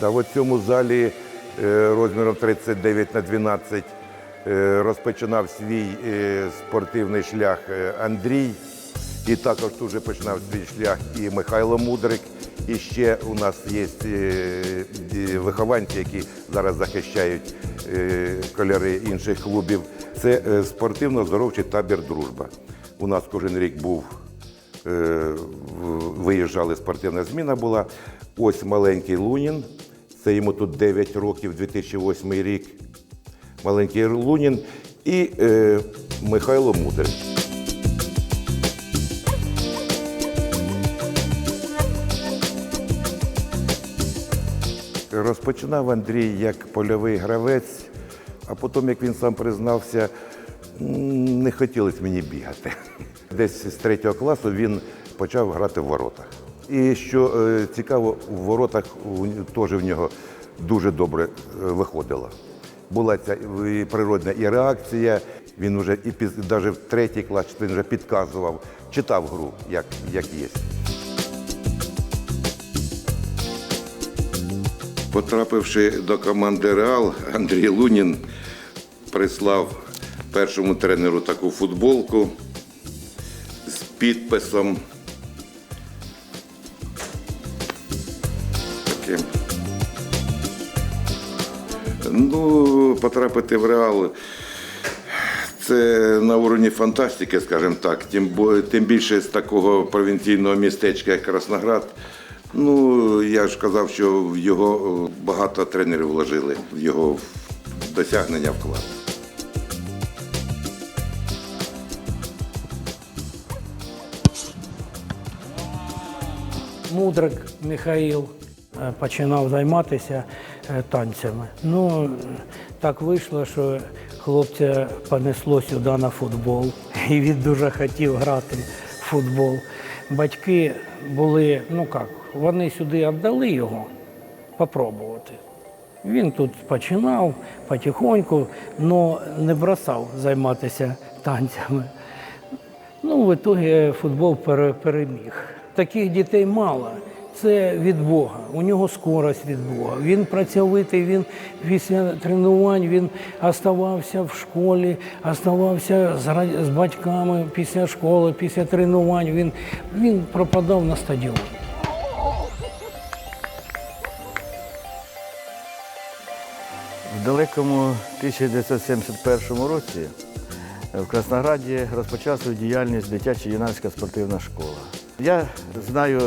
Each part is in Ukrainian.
Та в цьому залі е, розміром 39 на 12 е, розпочинав свій е, спортивний шлях Андрій. І також тут же починав свій шлях і Михайло Мудрик. І ще у нас є вихованці, які зараз захищають кольори інших клубів. Це спортивно-здоровчий табір Дружба. У нас кожен рік був виїжджали, спортивна зміна була. Ось маленький Лунін. Це йому тут 9 років, 2008 рік. Маленький Лунін і е, Михайло Мудрик. Розпочинав Андрій як польовий гравець, а потім, як він сам признався, не хотілося мені бігати. Десь з третього класу він почав грати в воротах. І що е, цікаво, в воротах теж в нього дуже добре е, виходило. Була ця природна і реакція. Він вже і навіть в третій клас він вже підказував, читав гру, як, як є. Потрапивши до команди Реал, Андрій Лунін прислав першому тренеру таку футболку з підписом. Таким. Ну, потрапити в Реал це на уровні фантастики, скажімо так. Тим, тим більше з такого провінційного містечка, як Красноград. Ну, я ж казав, що в його багато тренерів вложили в його досягнення вклад. Мудрик Михаїл починав займатися е, танцями. Ну, так вийшло, що хлопця понесло сюди на футбол, і він дуже хотів грати в футбол. Батьки були, ну як, вони сюди віддали його попробувати. Він тут починав потихоньку, але не бросав займатися танцями. Ну, в ітогі футбол переміг. Таких дітей мало. Це від Бога. У нього скорость від Бога. Він працьовитий, він після тренувань він оставався в школі, оставався з, батьками після школи, після тренувань. Він, він пропадав на стадіоні. В далекому 1971 році в Краснограді розпочала свою діяльність дитяча юнацька спортивна школа. Я знаю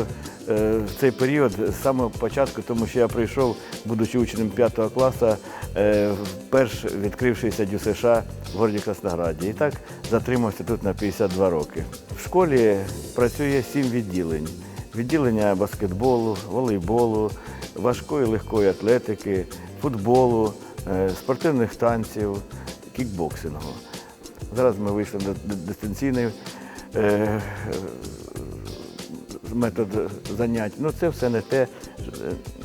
е, цей період з самого початку, тому що я прийшов, будучи учнем 5 класу, е, вперше відкрившися ДЮСШ в городі Краснограді. І так затримався тут на 52 роки. В школі працює сім відділень. Відділення баскетболу, волейболу, важкої легкої атлетики, футболу, е, спортивних танців, кікбоксингу. Зараз ми вийшли на д- дистанційний е, метод занять. Ну це все не те. Е,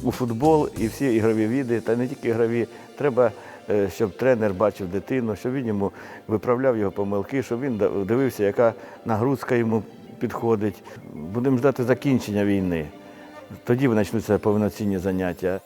У футбол і всі ігрові віди, та не тільки ігрові, треба, е, щоб тренер бачив дитину, щоб він йому виправляв його помилки, щоб він дивився, яка нагрузка йому підходить. Будемо ждати закінчення війни. Тоді почнуться повноцінні заняття.